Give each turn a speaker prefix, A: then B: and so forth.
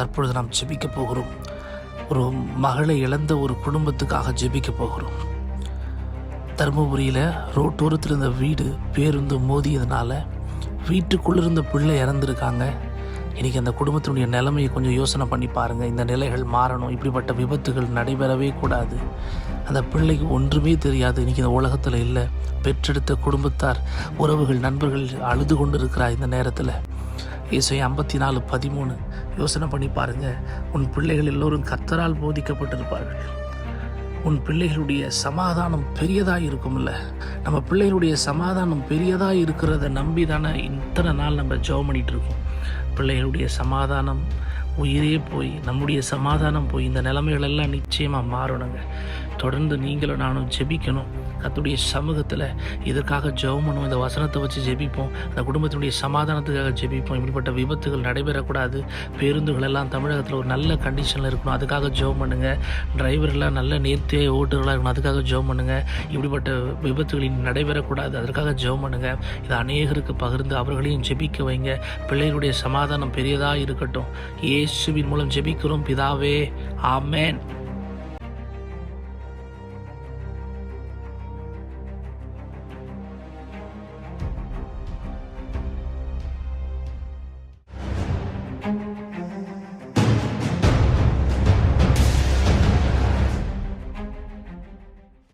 A: தற்பொழுது நாம் ஜெபிக்க போகிறோம். ஒரு மகளை இழந்த ஒரு குடும்பத்துக்காக ஜெபிக்க போகிறோம். தருமபுரியில் ரோட்டோரத்தில் இருந்த வீடு பேருந்து மோதியதுனால வீட்டுக்குள்ளே இருந்த பிள்ளை இறந்துருக்காங்க. இன்றைக்கி அந்த குடும்பத்தினுடைய நிலைமையை கொஞ்சம் யோசனை பண்ணி பாருங்கள் இந்த நிலைகள் மாறணும் இப்படிப்பட்ட விபத்துகள் நடைபெறவே கூடாது. அந்த பிள்ளைக்கு ஒன்றுமே தெரியாது. இன்றைக்கி இந்த உலகத்தில் இல்லை. பெற்றெடுத்த குடும்பத்தார் உறவுகள் நண்பர்கள் அழுது கொண்டு இருக்கிறார் இந்த நேரத்தில். இசை ஐம்பத்தி நாலு பதிமூணு. யோசனை பண்ணி பாருங்கள் உன் பிள்ளைகள் எல்லோரும் கத்தரால் போதிக்கப்பட்டிருப்பார்கள். உன் பிள்ளைகளுடைய சமாதானம் பெரியதாக இருக்கும்ல. நம்ம பிள்ளைகளுடைய சமாதானம் பெரியதாக இருக்கிறத நம்பி தானே இத்தனை நாள் நம்ம ஜெபம் பண்ணிட்டு இருக்கோம். பிள்ளைகளுடைய சமாதானம் உயிரே போய் நம்முடைய சமாதானம் போய் இந்த நிலைமைகளெல்லாம் நிச்சயமாக மாறணுங்க. தொடர்ந்து நீங்களும் நானும் ஜெபிக்கணும். கத்துடைய சமூகத்தில் இதற்காக ஜெபம் பண்ணுவோம்? இந்த வசனத்தை வச்சு ஜெபிப்போம். அந்த குடும்பத்தினுடைய சமாதானத்துக்காக ஜெபிப்போம். இப்படிப்பட்ட விபத்துகள் நடைபெறக்கூடாது. பேருந்துகள் எல்லாம் தமிழகத்தில் ஒரு நல்ல கண்டிஷனில் இருக்கணும். அதுக்காக ஜெபம் பண்ணுங்கள் டிரைவர்லாம் நல்ல நேர்த்தியாக ஓட்டுகளாக இருக்கணும். அதுக்காக ஜெபம் பண்ணுங்கள் இப்படிப்பட்ட விபத்துகள் இனி நடைபெறக்கூடாது. அதற்காக ஜெபம் பண்ணுங்கள் இதை அநேகருக்கு பகிர்ந்து அவர்களையும் ஜெபிக்க வைங்க. பிள்ளைகளுடைய சமாதானம் பெரியதாக இருக்கட்டும். இயேசுவின் மூலம் ஜெபிக்கிறோம். பிதாவே ஆமேன்.